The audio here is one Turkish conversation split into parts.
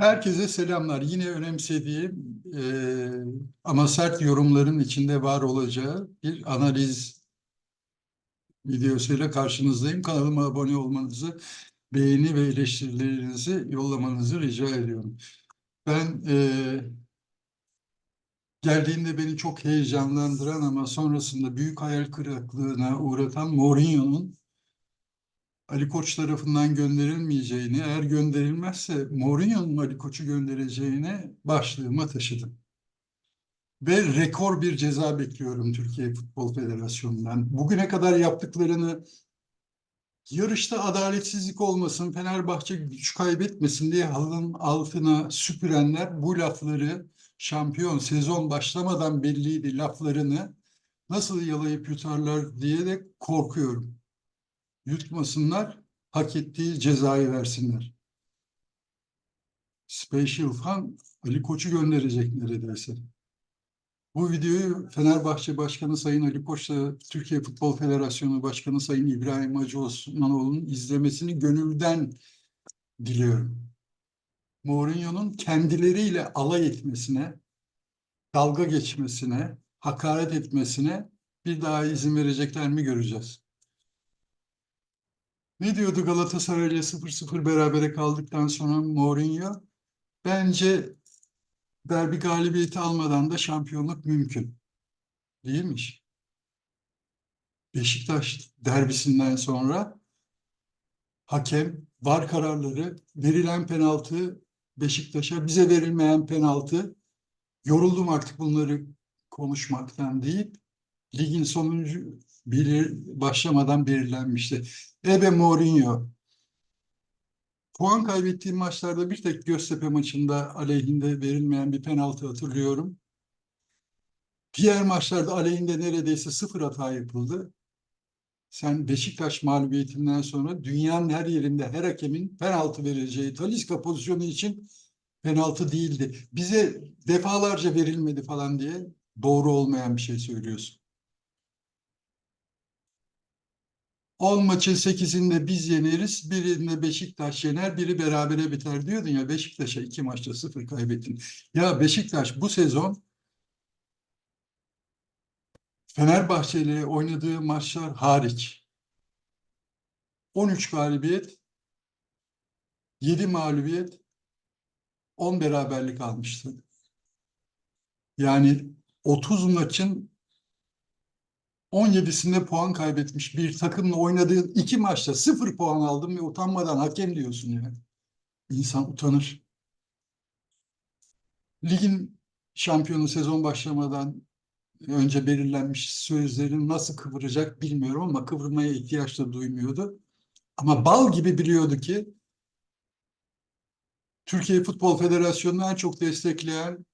Herkese selamlar. Yine önemsediğim e, ama sert yorumların içinde var olacağı bir analiz videosuyla karşınızdayım. Kanalıma abone olmanızı, beğeni ve eleştirilerinizi yollamanızı rica ediyorum. Ben e, geldiğinde beni çok heyecanlandıran ama sonrasında büyük hayal kırıklığına uğratan Mourinho'nun Ali Koç tarafından gönderilmeyeceğini, eğer gönderilmezse Mourinho'nun Ali Koç'u göndereceğine başlığıma taşıdım. Ve rekor bir ceza bekliyorum Türkiye Futbol Federasyonu'ndan. Bugüne kadar yaptıklarını yarışta adaletsizlik olmasın, Fenerbahçe güç kaybetmesin diye halının altına süpürenler bu lafları şampiyon sezon başlamadan belliydi laflarını nasıl yalayıp yutarlar diye de korkuyorum yutmasınlar, hak ettiği cezayı versinler. Special Fan Ali Koç'u gönderecek neredeyse. Bu videoyu Fenerbahçe Başkanı Sayın Ali Koç'la Türkiye Futbol Federasyonu Başkanı Sayın İbrahim Hacı Osmanoğlu'nun izlemesini gönülden diliyorum. Mourinho'nun kendileriyle alay etmesine, dalga geçmesine, hakaret etmesine bir daha izin verecekler mi göreceğiz. Ne diyordu Galatasaray'la 0-0 berabere kaldıktan sonra Mourinho? Bence derbi galibiyeti almadan da şampiyonluk mümkün. Değilmiş. Beşiktaş derbisinden sonra hakem, var kararları, verilen penaltı Beşiktaş'a, bize verilmeyen penaltı, yoruldum artık bunları konuşmaktan deyip ligin sonuncu bilir, başlamadan belirlenmişti. Ebe Mourinho. Puan kaybettiğim maçlarda bir tek Göztepe maçında aleyhinde verilmeyen bir penaltı hatırlıyorum. Diğer maçlarda aleyhinde neredeyse sıfır hata yapıldı. Sen Beşiktaş mağlubiyetinden sonra dünyanın her yerinde her hakemin penaltı vereceği Talisca pozisyonu için penaltı değildi. Bize defalarca verilmedi falan diye doğru olmayan bir şey söylüyorsun. 10 maçın 8'inde biz yeneriz, birinde Beşiktaş yener, biri berabere biter diyordun ya Beşiktaş'a iki maçta sıfır kaybettin. Ya Beşiktaş bu sezon Fenerbahçe ile oynadığı maçlar hariç 13 galibiyet, 7 mağlubiyet, 10 beraberlik almıştı. Yani 30 maçın 17'sinde puan kaybetmiş bir takımla oynadığın iki maçta sıfır puan aldım ve utanmadan hakem diyorsun ya. İnsan utanır. Ligin şampiyonu sezon başlamadan önce belirlenmiş sözlerini nasıl kıvıracak bilmiyorum ama kıvırmaya ihtiyaç da duymuyordu. Ama bal gibi biliyordu ki Türkiye Futbol Federasyonu'nu en çok destekleyen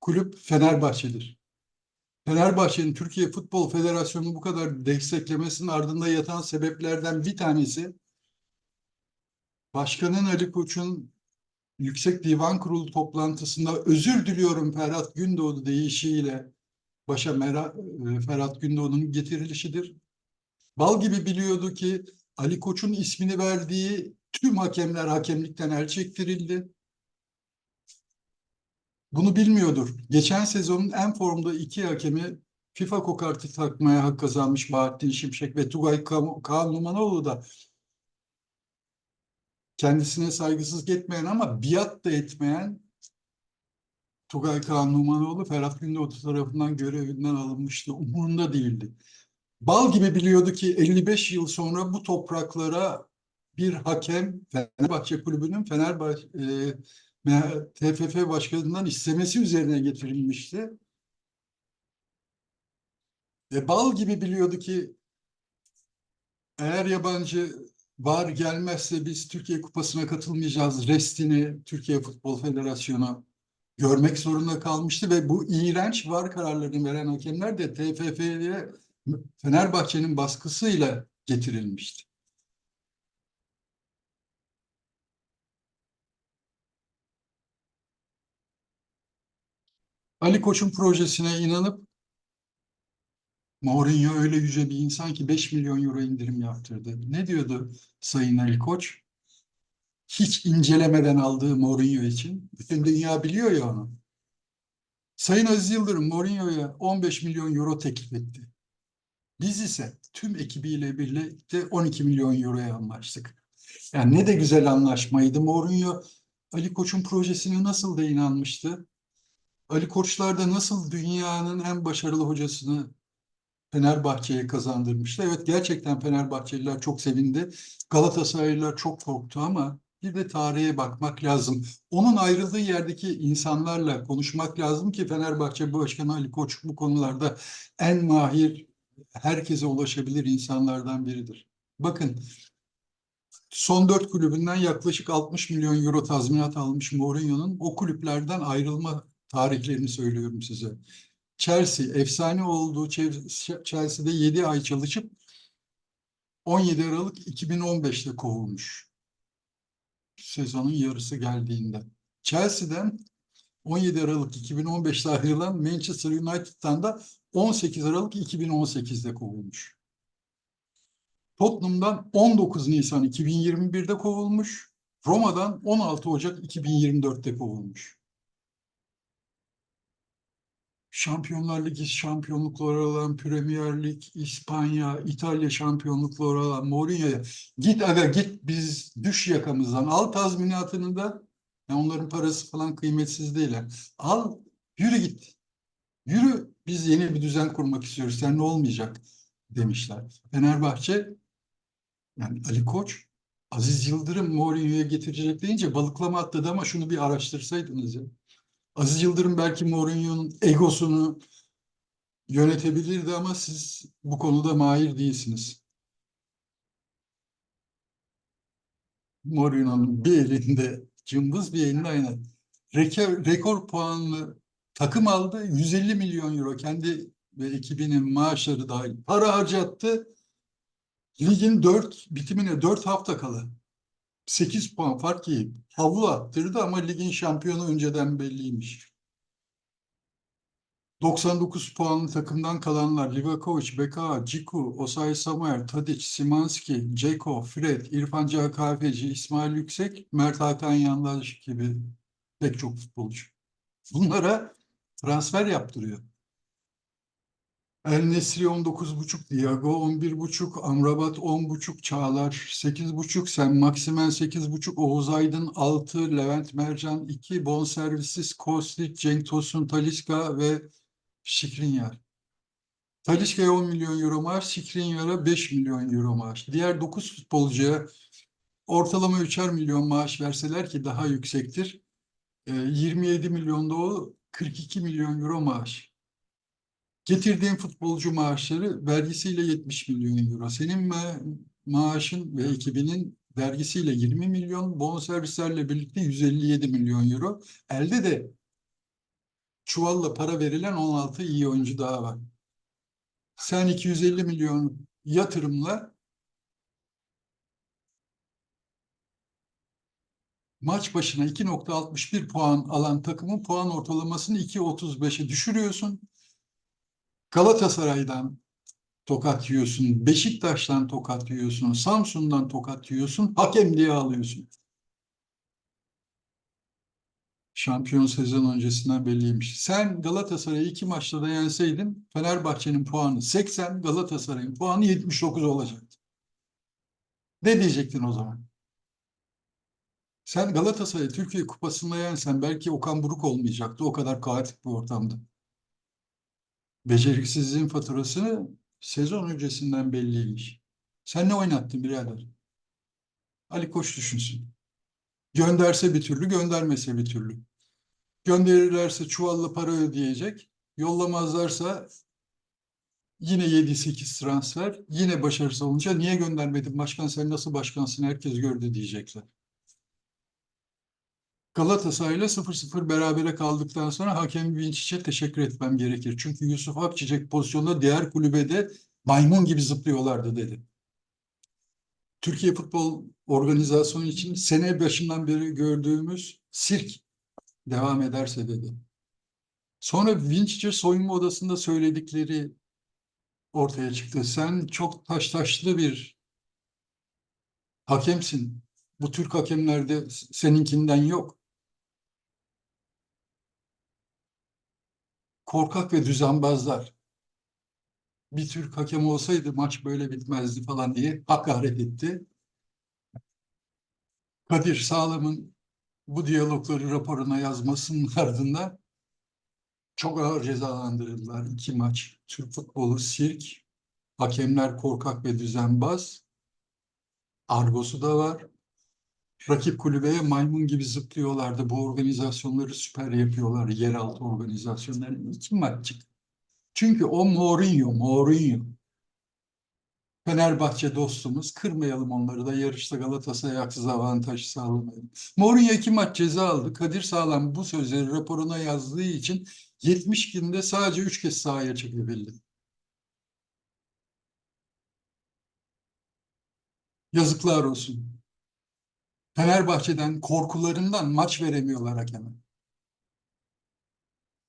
kulüp Fenerbahçe'dir. Fenerbahçe'nin Türkiye Futbol Federasyonu bu kadar desteklemesinin ardında yatan sebeplerden bir tanesi Başkanın Ali Koç'un Yüksek Divan Kurulu toplantısında özür diliyorum Ferhat Gündoğdu deyişiyle başa Mera, e, Ferhat Gündoğdu'nun getirilişidir. Bal gibi biliyordu ki Ali Koç'un ismini verdiği tüm hakemler hakemlikten el çektirildi. Bunu bilmiyordur. Geçen sezonun en formda iki hakemi FIFA kokartı takmaya hak kazanmış Bahattin Şimşek ve Tugay Kaan Numanoğlu da kendisine saygısız etmeyen ama biat da etmeyen Tugay Kaan Numanoğlu Ferhat Gündoğdu tarafından görevinden alınmıştı. Umurunda değildi. Bal gibi biliyordu ki 55 yıl sonra bu topraklara bir hakem Fenerbahçe Kulübü'nün Fenerbahçe e, TFF başkanından istemesi üzerine getirilmişti. Ve bal gibi biliyordu ki eğer yabancı var gelmezse biz Türkiye Kupası'na katılmayacağız. Restini Türkiye Futbol Federasyonu görmek zorunda kalmıştı ve bu iğrenç var kararlarını veren hakemler de TFF'ye Fenerbahçe'nin baskısıyla getirilmişti. Ali Koç'un projesine inanıp Mourinho öyle yüce bir insan ki 5 milyon euro indirim yaptırdı. Ne diyordu Sayın Ali Koç? hiç incelemeden aldığı Mourinho için. Bütün dünya biliyor ya onu. Sayın Aziz Yıldırım Mourinho'ya 15 milyon euro teklif etti. Biz ise tüm ekibiyle birlikte 12 milyon euroya anlaştık. Yani ne de güzel anlaşmaydı. Mourinho Ali Koç'un projesine nasıl da inanmıştı. Ali Koçlar da nasıl dünyanın en başarılı hocasını Fenerbahçe'ye kazandırmıştı. Evet gerçekten Fenerbahçeliler çok sevindi. Galatasaraylılar çok korktu ama bir de tarihe bakmak lazım. Onun ayrıldığı yerdeki insanlarla konuşmak lazım ki Fenerbahçe Başkanı Ali Koç bu konularda en mahir, herkese ulaşabilir insanlardan biridir. Bakın son dört kulübünden yaklaşık 60 milyon euro tazminat almış Mourinho'nun o kulüplerden ayrılma tarihlerini söylüyorum size. Chelsea efsane olduğu Chelsea'de 7 ay çalışıp 17 Aralık 2015'te kovulmuş. Sezonun yarısı geldiğinde. Chelsea'den 17 Aralık 2015'te ayrılan Manchester United'dan da 18 Aralık 2018'de kovulmuş. Tottenham'dan 19 Nisan 2021'de kovulmuş. Roma'dan 16 Ocak 2024'te kovulmuş. Şampiyonlar Ligi şampiyonlukları alan Premier Lig, İspanya, İtalya şampiyonlukları alan Mourinho'ya git aga git biz düş yakamızdan al tazminatını da yani onların parası falan kıymetsiz değil. Al yürü git. Yürü biz yeni bir düzen kurmak istiyoruz. Sen ne olmayacak demişler. Fenerbahçe yani Ali Koç Aziz Yıldırım Mourinho'ya getirecek deyince balıklama atladı ama şunu bir araştırsaydınız ya. Aziz Yıldırım belki Mourinho'nun egosunu yönetebilirdi ama siz bu konuda mahir değilsiniz. Mourinho'nun bir elinde cımbız bir elinde ayna. Rekor, rekor puanlı takım aldı. 150 milyon euro kendi ve ekibinin maaşları dahil para harcattı. Ligin 4 bitimine 4 hafta kala 8 puan fark yiyip havlu attırdı ama ligin şampiyonu önceden belliymiş. 99 puanlı takımdan kalanlar Livakovic, Beka, Ciku, Osay Samuel, Tadic, Simanski, Ceko, Fred, İrfan Can İsmail Yüksek, Mert Hakan Yandaş gibi pek çok futbolcu. Bunlara transfer yaptırıyor. El Nesri 19.5, Diago 11.5, Amrabat 10.5, Çağlar 8.5, Sen Maksimen 8.5, Oğuz Aydın 6, Levent Mercan 2, bonservisiz Kostic, Cenk Tosun, Taliska ve Şikrinyar. Taliska'ya 10 milyon euro maaş, Şikrinyar'a 5 milyon euro maaş. Diğer 9 futbolcuya ortalama 3'er milyon maaş verseler ki daha yüksektir. 27 milyonda o 42 milyon euro maaş. Getirdiğin futbolcu maaşları vergisiyle 70 milyon euro. Senin ma maaşın ve ekibinin vergisiyle 20 milyon, bonservislerle birlikte 157 milyon euro. Elde de çuvalla para verilen 16 iyi oyuncu daha var. Sen 250 milyon yatırımla maç başına 2.61 puan alan takımın puan ortalamasını 2.35'e düşürüyorsun. Galatasaray'dan tokat yiyorsun, Beşiktaş'tan tokat yiyorsun, Samsun'dan tokat yiyorsun, hakem diye alıyorsun. Şampiyon sezon öncesinden belliymiş. Sen Galatasaray'ı iki maçta da yenseydin Fenerbahçe'nin puanı 80, Galatasaray'ın puanı 79 olacaktı. Ne diyecektin o zaman? Sen Galatasaray Türkiye Kupası'nda yensen belki Okan Buruk olmayacaktı. O kadar kaotik bir ortamda. Beceriksizliğin faturası sezon öncesinden belliymiş. Sen ne oynattın birader? Ali Koç düşünsün. Gönderse bir türlü, göndermese bir türlü. Gönderirlerse çuvalla para ödeyecek. Yollamazlarsa yine 7-8 transfer. Yine başarısız olunca niye göndermedin başkan sen nasıl başkansın herkes gördü diyecekler. Galatasaray'la 0-0 berabere kaldıktan sonra hakem Vinçic'e teşekkür etmem gerekir. Çünkü Yusuf Akçiçek pozisyonda diğer kulübede maymun gibi zıplıyorlardı dedi. Türkiye Futbol Organizasyonu için sene başından beri gördüğümüz sirk devam ederse dedi. Sonra Vinçice soyunma odasında söyledikleri ortaya çıktı. Sen çok taş taşlı bir hakemsin. Bu Türk hakemlerde seninkinden yok. Korkak ve düzenbazlar. Bir Türk hakem olsaydı maç böyle bitmezdi falan diye hakaret etti. Kadir Sağlam'ın bu diyalogları raporuna yazmasının ardından çok ağır cezalandırıldılar. İki maç. Türk futbolu sirk, hakemler korkak ve düzenbaz. Argosu da var. Rakip kulübeye maymun gibi zıplıyorlardı. Bu organizasyonları süper yapıyorlar. Yeraltı organizasyonları. İki maç çıktı. Çünkü o Mourinho, Mourinho. Fenerbahçe dostumuz. Kırmayalım onları da yarışta Galatasaray haksız avantaj sağlamayalım. Mourinho iki maç ceza aldı. Kadir Sağlam bu sözleri raporuna yazdığı için 70 günde sadece 3 kez sahaya çekebildi. Yazıklar olsun. Fenerbahçe'den korkularından maç veremiyorlar hakeme.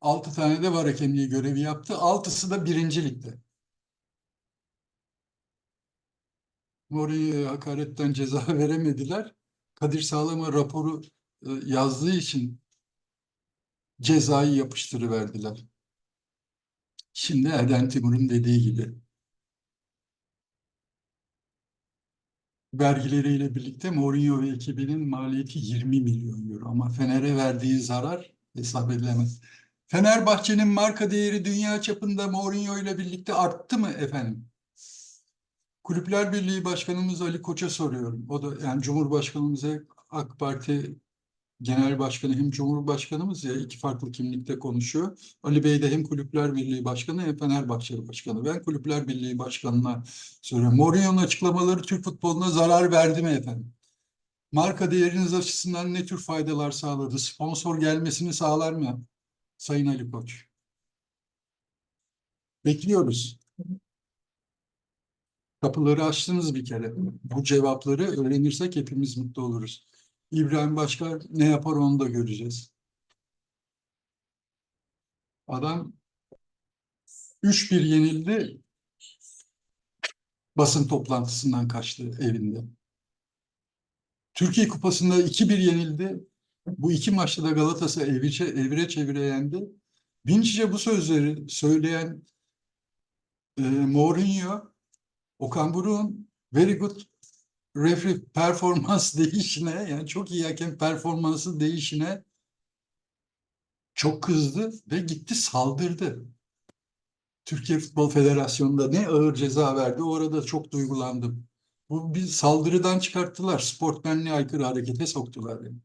Altı tane de var hakemliği görevi yaptı. Altısı da birinci ligde. Mourinho'ya hakaretten ceza veremediler. Kadir Sağlam'a raporu e, yazdığı için cezayı yapıştırıverdiler. Şimdi Erden Timur'un dediği gibi vergileriyle birlikte Mourinho ve ekibinin maliyeti 20 milyon euro ama Fener'e verdiği zarar hesap edilemez. Fenerbahçe'nin marka değeri dünya çapında Mourinho ile birlikte arttı mı efendim? Kulüpler Birliği Başkanımız Ali Koç'a soruyorum. O da yani Cumhurbaşkanımıza AK Parti Genel Başkanı hem Cumhurbaşkanımız ya iki farklı kimlikte konuşuyor. Ali Bey de hem Kulüpler Birliği Başkanı hem Fenerbahçe Başkanı. Ben Kulüpler Birliği Başkanı'na soruyorum. Mourinho'nun açıklamaları Türk futboluna zarar verdi mi efendim? Marka değeriniz açısından ne tür faydalar sağladı? Sponsor gelmesini sağlar mı? Sayın Ali Koç. Bekliyoruz. Kapıları açtınız bir kere. Bu cevapları öğrenirsek hepimiz mutlu oluruz. İbrahim Başkan ne yapar onu da göreceğiz. Adam 3-1 yenildi. Basın toplantısından kaçtı evinde. Türkiye Kupası'nda 2-1 yenildi. Bu iki maçta da Galatasaray evire, evire çevire yendi. Vinç'e bu sözleri söyleyen e, Mourinho, Okan Buruk'un very good referee performans değişine yani çok iyi hakem performansı değişine çok kızdı ve gitti saldırdı. Türkiye Futbol Federasyonu'nda ne ağır ceza verdi orada çok duygulandım. Bu bir saldırıdan çıkarttılar. Sportmenliğe aykırı harekete soktular. Yani.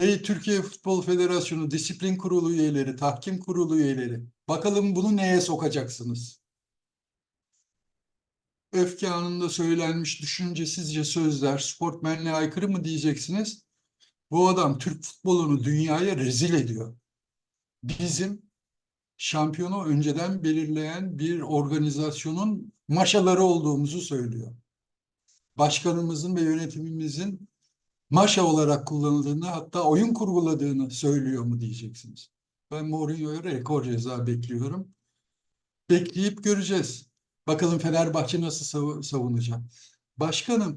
Ey Türkiye Futbol Federasyonu Disiplin Kurulu üyeleri, Tahkim Kurulu üyeleri bakalım bunu neye sokacaksınız? Öfke anında söylenmiş düşüncesizce sözler sportmenliğe aykırı mı diyeceksiniz? Bu adam Türk futbolunu dünyaya rezil ediyor. Bizim şampiyonu önceden belirleyen bir organizasyonun maşaları olduğumuzu söylüyor. Başkanımızın ve yönetimimizin maşa olarak kullanıldığını hatta oyun kurguladığını söylüyor mu diyeceksiniz. Ben Mourinho'ya rekor ceza bekliyorum. Bekleyip göreceğiz. Bakalım Fenerbahçe nasıl savunacak. Başkanım,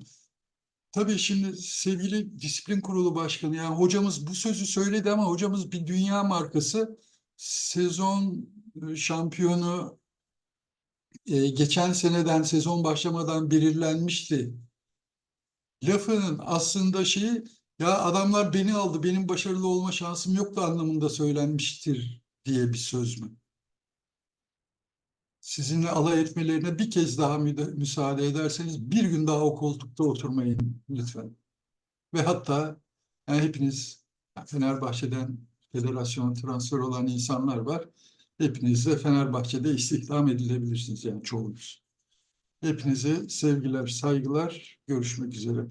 tabii şimdi sevgili disiplin kurulu başkanı, yani hocamız bu sözü söyledi ama hocamız bir dünya markası. Sezon e, şampiyonu e, geçen seneden sezon başlamadan belirlenmişti. Lafının aslında şeyi ya adamlar beni aldı, benim başarılı olma şansım yoktu anlamında söylenmiştir diye bir söz mü? Sizinle alay etmelerine bir kez daha müsaade ederseniz bir gün daha o koltukta oturmayın lütfen. Ve hatta yani hepiniz Fenerbahçe'den federasyona transfer olan insanlar var. Hepiniz de Fenerbahçe'de istihdam edilebilirsiniz yani çoğunuz. Hepinize sevgiler, saygılar. Görüşmek üzere.